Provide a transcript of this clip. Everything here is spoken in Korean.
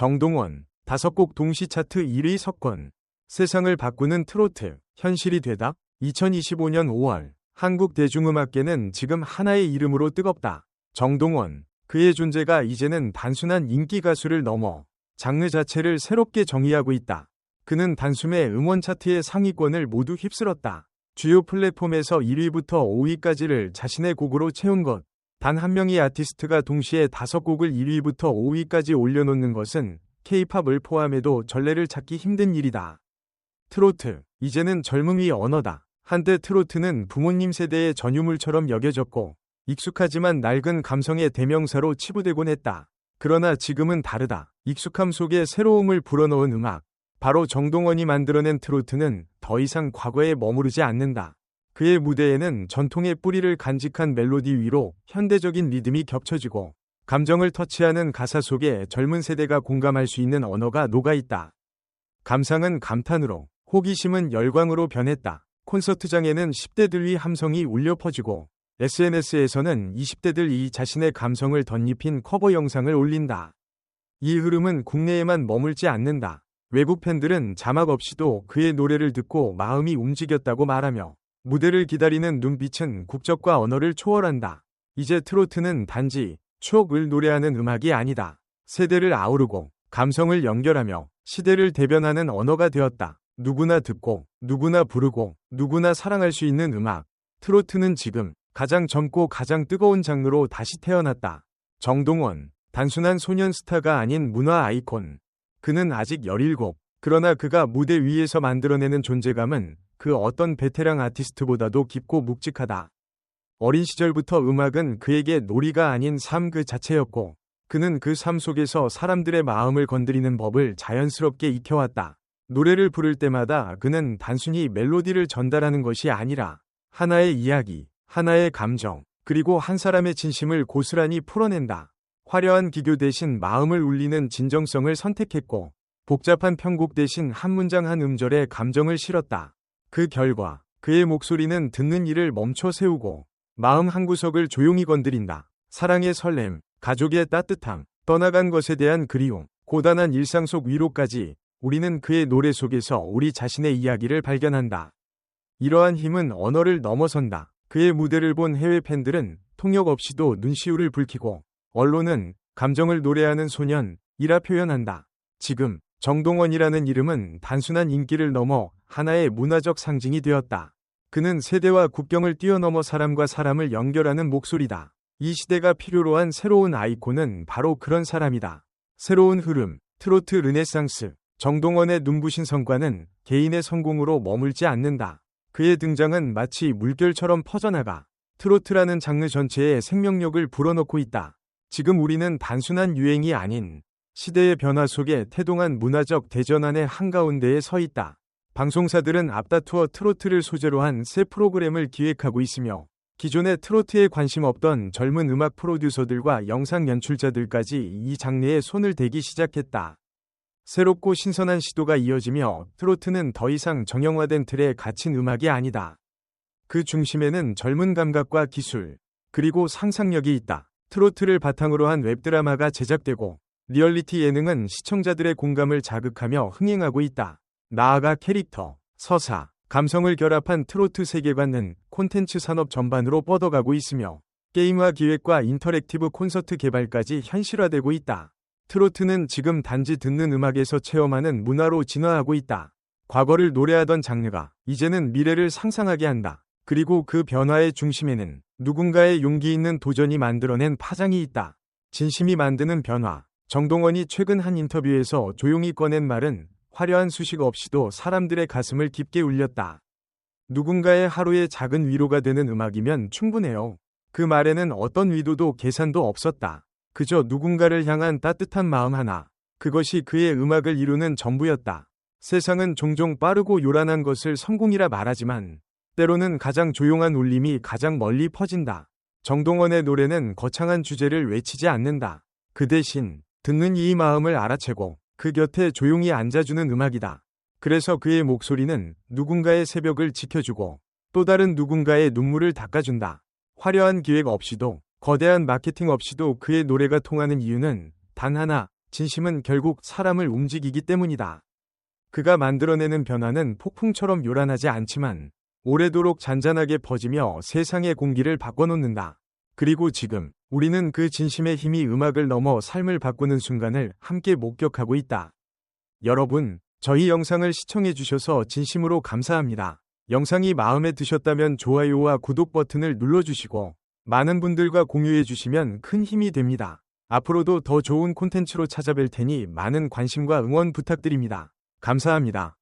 정동원, 다섯 곡 동시 차트 1위 석권. 세상을 바꾸는 트로트, 현실이 되다. 2025년 5월, 한국 대중음악계는 지금 하나의 이름으로 뜨겁다. 정동원, 그의 존재가 이제는 단순한 인기 가수를 넘어 장르 자체를 새롭게 정의하고 있다. 그는 단숨에 음원 차트의 상위권을 모두 휩쓸었다. 주요 플랫폼에서 1위부터 5위까지를 자신의 곡으로 채운 것. 단 한 명의 아티스트가 동시에 다섯 곡을 1위부터 5위까지 올려놓는 것은 케이팝을 포함해도 전례를 찾기 힘든 일이다. 트로트, 이제는 젊음이 언어다. 한때 트로트는 부모님 세대의 전유물처럼 여겨졌고 익숙하지만 낡은 감성의 대명사로 치부되곤 했다. 그러나 지금은 다르다. 익숙함 속에 새로움을 불어넣은 음악. 바로 정동원이 만들어낸 트로트는 더 이상 과거에 머무르지 않는다. 그의 무대에는 전통의 뿌리를 간직한 멜로디 위로 현대적인 리듬이 겹쳐지고 감정을 터치하는 가사 속에 젊은 세대가 공감할 수 있는 언어가 녹아있다. 감상은 감탄으로, 호기심은 열광으로 변했다. 콘서트장에는 10대들의 함성이 울려 퍼지고 SNS에서는 20대들이 자신의 감성을 덧입힌 커버 영상을 올린다. 이 흐름은 국내에만 머물지 않는다. 외국 팬들은 자막 없이도 그의 노래를 듣고 마음이 움직였다고 말하며 무대를 기다리는 눈빛은 국적과 언어를 초월한다. 이제 트로트는 단지 추억을 노래하는 음악이 아니다. 세대를 아우르고 감성을 연결하며 시대를 대변하는 언어가 되었다. 누구나 듣고 누구나 부르고 누구나 사랑할 수 있는 음악. 트로트는 지금 가장 젊고 가장 뜨거운 장르로 다시 태어났다. 정동원, 단순한 소년 스타가 아닌 문화 아이콘. 그는 아직 17. 그러나 그가 무대 위에서 만들어내는 존재감은 그 어떤 베테랑 아티스트보다도 깊고 묵직하다. 어린 시절부터 음악은 그에게 놀이가 아닌 삶 그 자체였고, 그는 그 삶 속에서 사람들의 마음을 건드리는 법을 자연스럽게 익혀왔다. 노래를 부를 때마다 그는 단순히 멜로디를 전달하는 것이 아니라 하나의 이야기, 하나의 감정, 그리고 한 사람의 진심을 고스란히 풀어낸다. 화려한 기교 대신 마음을 울리는 진정성을 선택했고 복잡한 편곡 대신 한 문장 한 음절에 감정을 실었다. 그 결과 그의 목소리는 듣는 이를 멈춰 세우고 마음 한구석을 조용히 건드린다. 사랑의 설렘, 가족의 따뜻함, 떠나간 것에 대한 그리움, 고단한 일상 속 위로까지 우리는 그의 노래 속에서 우리 자신의 이야기를 발견한다. 이러한 힘은 언어를 넘어선다. 그의 무대를 본 해외 팬들은 통역 없이도 눈시울을 붉히고 언론은 감정을 노래하는 소년이라 표현한다. 지금 정동원이라는 이름은 단순한 인기를 넘어 하나의 문화적 상징이 되었다. 그는 세대와 국경을 뛰어넘어 사람과 사람을 연결하는 목소리다. 이 시대가 필요로 한 새로운 아이콘은 바로 그런 사람이다. 새로운 흐름, 트로트 르네상스, 정동원의 눈부신 성과는 개인의 성공으로 머물지 않는다. 그의 등장은 마치 물결처럼 퍼져나가 트로트라는 장르 전체에 생명력을 불어넣고 있다. 지금 우리는 단순한 유행이 아닌 시대의 변화 속에 태동한 문화적 대전환의 한가운데에 서 있다. 방송사들은 앞다투어 트로트를 소재로 한 새 프로그램을 기획하고 있으며 기존의 트로트에 관심 없던 젊은 음악 프로듀서들과 영상 연출자들까지 이 장르에 손을 대기 시작했다. 새롭고 신선한 시도가 이어지며 트로트는 더 이상 정형화된 틀에 갇힌 음악이 아니다. 그 중심에는 젊은 감각과 기술, 그리고 상상력이 있다. 트로트를 바탕으로 한 웹드라마가 제작되고 리얼리티 예능은 시청자들의 공감을 자극하며 흥행하고 있다. 나아가 캐릭터, 서사, 감성을 결합한 트로트 세계관은 콘텐츠 산업 전반으로 뻗어가고 있으며 게임화 기획과 인터랙티브 콘서트 개발까지 현실화되고 있다. 트로트는 지금 단지 듣는 음악에서 체험하는 문화로 진화하고 있다. 과거를 노래하던 장르가 이제는 미래를 상상하게 한다. 그리고 그 변화의 중심에는 누군가의 용기 있는 도전이 만들어낸 파장이 있다. 진심이 만드는 변화. 정동원이 최근 한 인터뷰에서 조용히 꺼낸 말은 화려한 수식 없이도 사람들의 가슴을 깊게 울렸다. 누군가의 하루의 작은 위로가 되는 음악이면 충분해요. 그 말에는 어떤 위도도 계산도 없었다. 그저 누군가를 향한 따뜻한 마음 하나. 그것이 그의 음악을 이루는 전부였다. 세상은 종종 빠르고 요란한 것을 성공이라 말하지만 때로는 가장 조용한 울림이 가장 멀리 퍼진다. 정동원의 노래는 거창한 주제를 외치지 않는다. 그 대신 듣는 이 마음을 알아채고 그 곁에 조용히 앉아주는 음악이다. 그래서 그의 목소리는 누군가의 새벽을 지켜주고 또 다른 누군가의 눈물을 닦아준다. 화려한 기획 없이도 거대한 마케팅 없이도 그의 노래가 통하는 이유는 단 하나, 진심은 결국 사람을 움직이기 때문이다. 그가 만들어내는 변화는 폭풍처럼 요란하지 않지만 오래도록 잔잔하게 퍼지며 세상의 공기를 바꿔놓는다. 그리고 지금 우리는 그 진심의 힘이 음악을 넘어 삶을 바꾸는 순간을 함께 목격하고 있다. 여러분, 저희 영상을 시청해 주셔서 진심으로 감사합니다. 영상이 마음에 드셨다면 좋아요와 구독 버튼을 눌러주시고 많은 분들과 공유해 주시면 큰 힘이 됩니다. 앞으로도 더 좋은 콘텐츠로 찾아뵐 테니 많은 관심과 응원 부탁드립니다. 감사합니다.